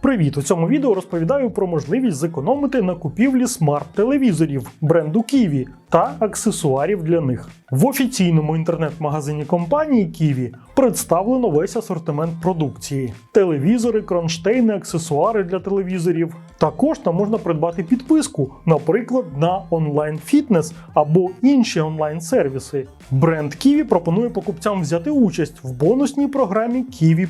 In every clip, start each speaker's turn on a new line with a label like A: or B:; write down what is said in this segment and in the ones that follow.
A: Привіт! У цьому відео розповідаю про можливість зекономити на купівлі смарт-телевізорів бренду Kiwi та аксесуарів для них. В офіційному інтернет-магазині компанії Kiwi представлено весь асортимент продукції: телевізори, кронштейни, аксесуари для телевізорів. Також там можна придбати підписку, наприклад, на онлайн-фітнес або інші онлайн-сервіси. Бренд Kiwi пропонує покупцям взяти участь в бонусній програмі Kiwi.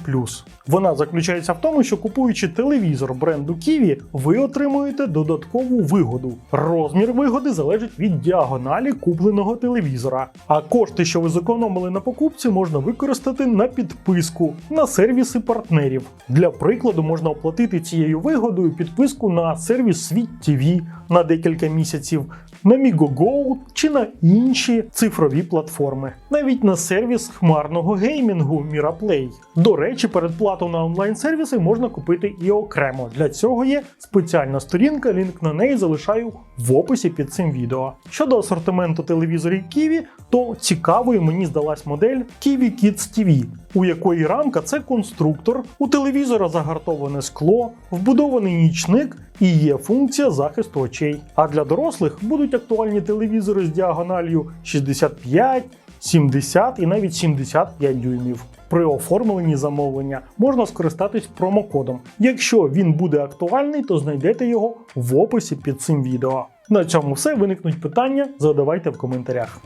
A: Вона заключається в тому, що купуючи телевізор бренду Kiwi, ви отримуєте додаткову вигоду. Розмір вигоди залежить від діагоналі купленого телевізора. А кошти, що ви зекономили на покупці, можна використати на підписку на сервіси партнерів. Для прикладу, можна оплатити цією вигодою підписку на сервіс Світ TV на декілька місяців, на Migogo чи на інші цифрові платформи, навіть на сервіс хмарного геймінгу MiraPlay. До речі, передплату на онлайн-сервіси можна купити і окремо. Для цього є спеціальна сторінка, лінк на неї залишаю в описі під цим відео. Щодо асортименту телевізорів Kiwi, то цікавою мені здалась модель Kiwi Kids TV, у якої рамка це конструктор, у телевізора загартоване скло, вбудований нічник і є функція захисту очей. А для дорослих будуть актуальні телевізори з діагональю 65, 70 і навіть 75 дюймів. При оформленні замовлення можна скористатись промокодом. Якщо він буде актуальний, то знайдете його в описі під цим відео. На цьому все. Виникнуть питання, задавайте в коментарях.